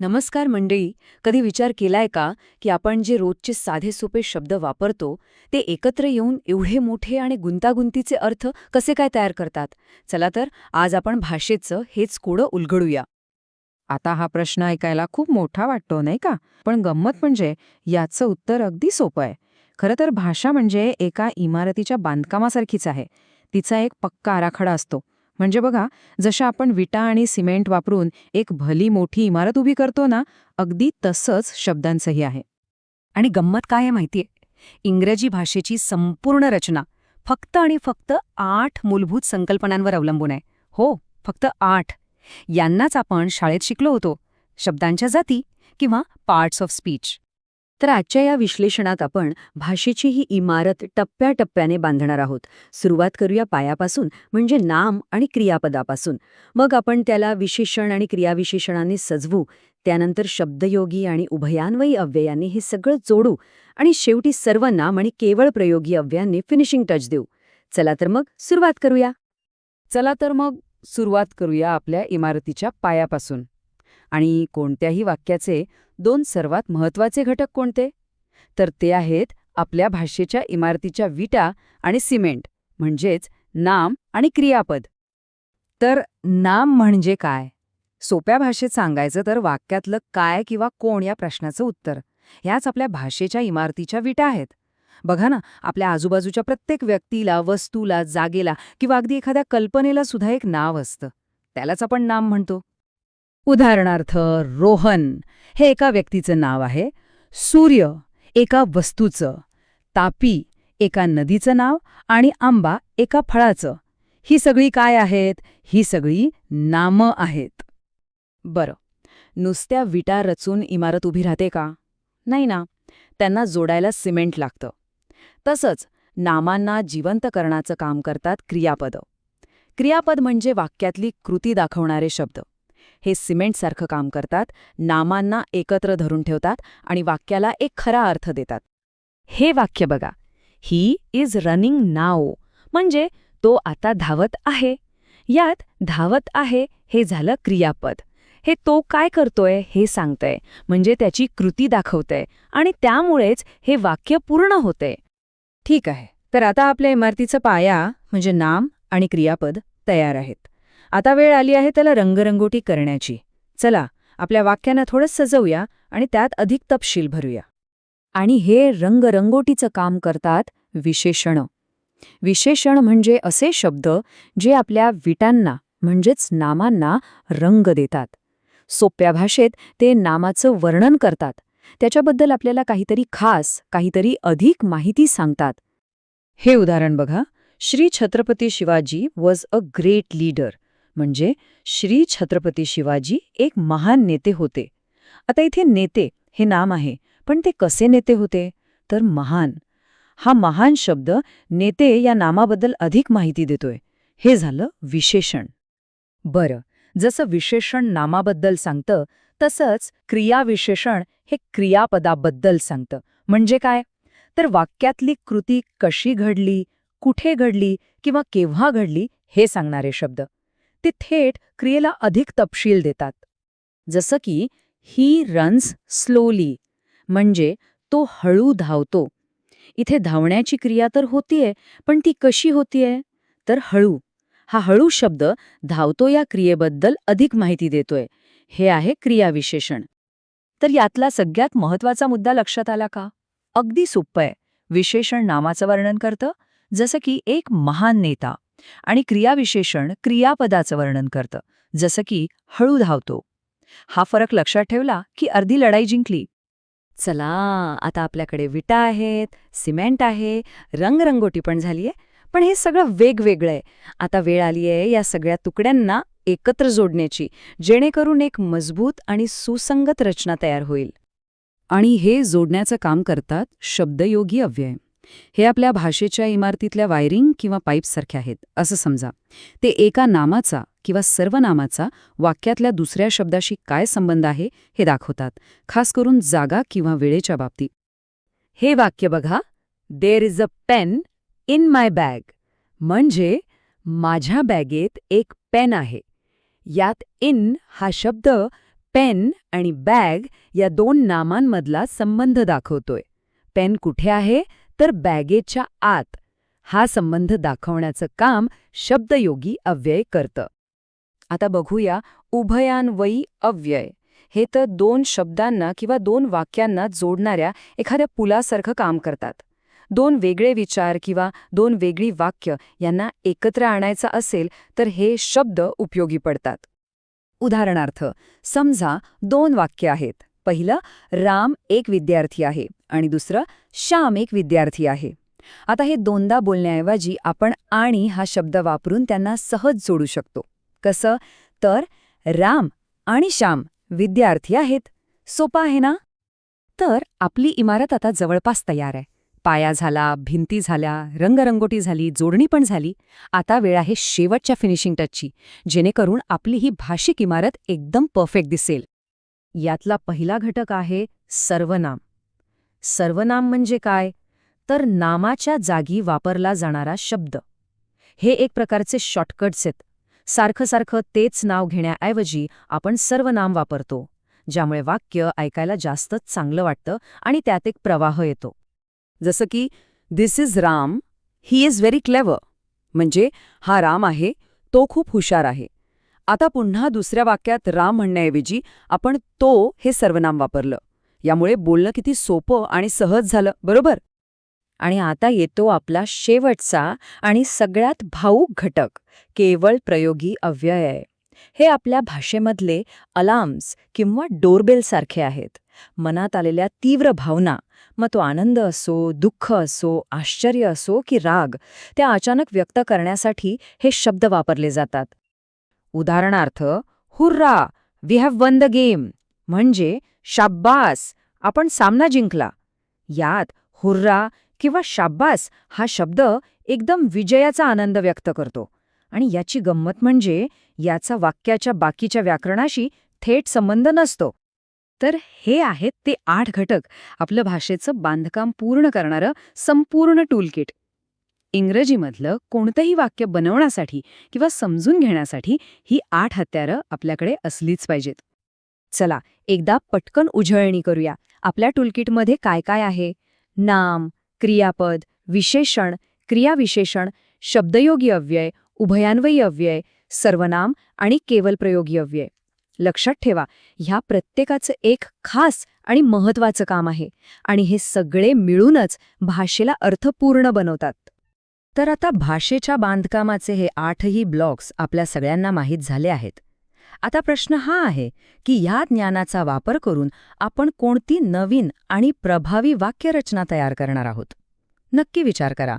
नमस्कार मंडळी कधी विचार केलाय का की आपण जे रोजचे साधे सोपे शब्द वापरतो ते एकत्र येऊन एवढे मोठे आणि गुंतागुंतीचे अर्थ कसे काय तयार करतात? चला तर आज आपण भाषेचं हेच कोडं उलगडूया. आता हा प्रश्न ऐकायला खूप मोठा वाटतो नाही का? पण गंमत म्हणजे याचं उत्तर अगदी सोपं आहे. खरं तर भाषा म्हणजे एका इमारतीच्या बांधकामासारखीच आहे. तिचा एक पक्का आराखडा असतो. म्हणजे बघा जशा आपण विटा आणि सिमेंट वापरून एक भली मोठी इमारत उभी करतो ना अगदी तसंच शब्दांचंही आहे. आणि गंमत काय आहे माहितीये? इंग्रजी भाषेची संपूर्ण रचना फक्त आणि फक्त आठ मूलभूत संकल्पनांवर अवलंबून आहे. हो फक्त आठ. यांनाच आपण शाळेत शिकलो होतो शब्दांच्या जाती किंवा पार्ट्स ऑफ स्पीच तर आजच्या या विश्लेषणात आपण भाषेची ही इमारत टप्प्याटप्प्याने बांधणार आहोत. सुरुवात करूया पायापासून म्हणजे नाम आणि क्रियापदापासून. मग आपण त्याला विशेषण आणि क्रियाविशेषणांनी सजवू त्यानंतर शब्दयोगी आणि उभयान्वयी अव्ययांनी हे सगळं जोडू आणि शेवटी सर्व नाम आणि केवळ प्रयोगी अव्ययांनी फिनिशिंग टच देऊ. चला तर मग सुरुवात करूया. चला तर मग सुरुवात करूया आपल्या इमारतीच्या पायापासून. आणि कोणत्याही वाक्याचे दोन सर्वात महत्त्वाचे घटक कोणते? तर ते आहेत आपल्या भाषेच्या इमारतीच्या विटा आणि सिमेंट म्हणजेच नाम आणि क्रियापद. तर नाम म्हणजे काय? सोप्या भाषेत सांगायचं तर वाक्यातलं काय किंवा कोण या प्रश्नाचं उत्तर. ह्याच आपल्या भाषेच्या इमारतीच्या विटा आहेत. बघा ना आपल्या आजूबाजूच्या प्रत्येक व्यक्तीला वस्तूला जागेला किंवा अगदी एखाद्या कल्पनेला सुद्धा एक नाव असतं. त्यालाच आपण नाम म्हणतो. उदाहरणार्थ रोहन हे एका व्यक्तीचं नाव आहे. सूर्य एका वस्तूचं. तापी एका नदीचं नाव आणि आंबा एका फळाचं. ही सगळी काय आहेत? ही सगळी नामं आहेत. बरं. नुसत्या विटा रचून इमारत उभी राहते का? नाही ना. त्यांना जोडायला सिमेंट लागतं. तसंच नामांना जिवंत करण्याचं काम करतात क्रियापद. क्रियापद म्हणजे वाक्यातली कृती दाखवणारे शब्द. हे सिमेंटसारखं काम करतात नामांना एकत्र धरून ठेवतात आणि वाक्याला एक खरा अर्थ देतात. हे वाक्य बघा. ही इज रनिंग नाव म्हणजे तो आता धावत आहे. यात धावत आहे हे झालं क्रियापद. हे तो काय करतोय हे सांगतंय. म्हणजे त्याची कृती दाखवतंय. आणि त्यामुळेच हे वाक्य पूर्ण होते ठीक आहे. तर आता आपल्या इमारतीचं पाया म्हणजे नाम आणि क्रियापद तयार आहेत. आता वेळ आली आहे त्याला रंगरंगोटी करण्याची. चला आपल्या वाक्यांना थोडं सजवूया आणि त्यात अधिक तपशील भरूया. आणि हे रंगरंगोटीचं काम करतात विशेषण. विशेषण म्हणजे असे शब्द जे आपल्या विटांना म्हणजेच नामांना रंग देतात. सोप्या भाषेत ते नामाचं वर्णन करतात. त्याच्याबद्दल आपल्याला काहीतरी खास काहीतरी अधिक माहिती सांगतात. हे उदाहरण बघा. Shri Chhatrapati Shivaji was a great leader. म्हणजे श्री छत्रपती शिवाजी एक महान नेते होते. आता इथे नेते हे नाम आहे पण ते कसे नेते होते? तर महान. हा महान शब्द नेते या नामाबद्दल अधिक माहिती देतोय. हे झालं विशेषण. बरं जसं विशेषण नामाबद्दल सांगतं तसंच क्रियाविशेषण हे क्रियापदाबद्दल सांगतं. म्हणजे काय? तर वाक्यातली कृती कशी घडली कुठे घडली किंवा केव्हा घडली हे सांगणारे शब्द. ते थेट क्रियेला अधिक तपशील देतात. जसं की ही रन्स स्लोली म्हणजे तो हळू धावतो. इथे धावण्याची क्रिया तर होतीये पण ती कशी होतीये? तर हळू. हा हळू शब्द धावतो या क्रियेबद्दल अधिक माहिती देतोय. हे आहे क्रियाविशेषण तर यातला सगळ्यात महत्त्वाचा मुद्दा लक्षात आला का? अगदी सोप्पं आहे. विशेषण नामाचं वर्णन करतं जसं की एक महान नेता. आणि क्रियाविशेषण क्रियापदाचं वर्णन करतं जसं की हळू धावतो. हा फरक लक्षात ठेवला की अर्धी लढाई जिंकली. चला आता आपल्याकडे विटा आहेत सिमेंट आहे रंगरंगोटी पण झालीये पण हे सगळं वेगवेगळं आहे. आता वेळ आली आहे या सगळ्या तुकड्यांना एकत्र जोडण्याची जेणेकरून एक मजबूत आणि सुसंगत रचना तयार होईल. आणि हे जोडण्याचं काम करतात शब्दयोगी अव्यय. हे आपल्या भाषेच्या इमारतीतल्या वायरिंग किंवा पाईप्ससारखे आहेत असं समजा. ते एका नामाचा किंवा सर्वनामाचा वाक्यातल्या दुसऱ्या शब्दाशी काय संबंध आहे हे दाखवतात खास करून जागा किंवा वेळेच्या बाबतीत. हे वाक्य बघा. There is a pen in my bag म्हणजे माझ्या बॅगेत एक पेन आहे. यात इन हा शब्द पेन आणि बॅग या दोन नामांमधला संबंध दाखवतोय. पेन कुठे आहे? तर बॅगेच्या आत हा संबंध दाखवण्याचं काम शब्दयोगी अव्यय करतं. आता बघूया उभयान्वयी अव्यय. हे तर दोन शब्दांना किंवा दोन वाक्यांना जोडणाऱ्या एखाद्या पुलासारखं काम करतात. दोन वेगळे विचार किंवा दोन वेगळी वाक्य यांना एकत्र आणायचं असेल तर हे शब्द उपयोगी पडतात. उदाहरणार्थ समजा दोन वाक्य आहेत. पहिलं राम एक विद्यार्थी आहे. आणि दुसरं श्याम एक विद्यार्थी आहे. आता हे दोनदा बोलण्याऐवजी आपण आणि हा शब्द वापरून त्यांना सहज जोडू शकतो. कसं? तर राम आणि श्याम विद्यार्थी आहेत. सोपा आहे ना? तर आपली इमारत आता जवळपास तयार आहे. पाया झाला भिंती झाल्या रंगरंगोटी झाली जोडणी पण झाली. आता वेळ आहे शेवटच्या फिनिशिंग टचची जेणेकरून आपली ही भाषिक इमारत एकदम परफेक्ट दिसेल. यातला पहिला घटक आहे सर्वनाम. सर्वनाम म्हणजे काय? तर नामाच्या जागी वापरला जाणारा शब्द. हे एक प्रकारचे शॉर्टकट्स आहेत. सारखं सारखं तेच नाव घेण्याऐवजी आपण सर्वनाम वापरतो ज्यामुळे वाक्य ऐकायला जास्तच चांगलं वाटतं आणि त्यात एक प्रवाह येतो. जसं की this is Ram he is very clever म्हणजे हा राम आहे तो खूप हुशार आहे. आता पुन्हा दुसऱ्या वाक्यात राम म्हणण्याऐवजी आपण तो हे सर्वनाम वापरलं. यामुळे बोलणं किती सोपं आणि सहज झालं बरोबर? आणि आता येतो आपला शेवटचा आणि सगळ्यात भाऊक घटक केवळ प्रयोगी अव्यय. हे आपल्या भाषेमधले अलार्म्स किंवा डोरबेलसारखे आहेत. मनात आलेल्या तीव्र भावना मग तो आनंद असो दुःख असो आश्चर्य असो की राग त्या अचानक व्यक्त करण्यासाठी हे शब्द वापरले जातात. उदाहरणार्थ hurrah we have won the game. म्हणजे शाब्बास आपण सामना जिंकला. यात हुर्रा किंवा शाब्बास हा शब्द एकदम विजयाचा आनंद व्यक्त करतो. आणि याची गंमत म्हणजे याचा वाक्याच्या बाकीच्या व्याकरणाशी थेट संबंध नसतो. तर हे आहेत ते आठ घटक आपलं भाषेचं बांधकाम पूर्ण करणारं संपूर्ण टूलकिट. इंग्रजीमधलं कोणतंही वाक्य बनवण्यासाठी किंवा समजून घेण्यासाठी ही आठ हत्यारं आपल्याकडे असलीच पाहिजेत. चला एकदा पटकन उजळणी करूया. आपल्या टूलकिटमध्ये काय काय आहे? नाम क्रियापद विशेषण क्रियाविशेषण शब्दयोगी अव्यय उभयान्वयी अव्यय सर्वनाम आणि केवल प्रयोगी अव्यय. लक्षात ठेवा ह्या प्रत्येकाचं एक खास आणि महत्वाचं काम आहे आणि हे सगळे मिळूनच भाषेला अर्थपूर्ण बनवतात. तर आता भाषेच्या बांधकामाचे हे आठही ब्लॉक्स आपल्या सगळ्यांना माहीत झाले आहेत. आता प्रश्न हा आहे की ह्या ज्ञानाचा वापर करून आपण कोणती नवीन आणि प्रभावी वाक्यरचना तयार करणार आहोत? नक्की विचार करा.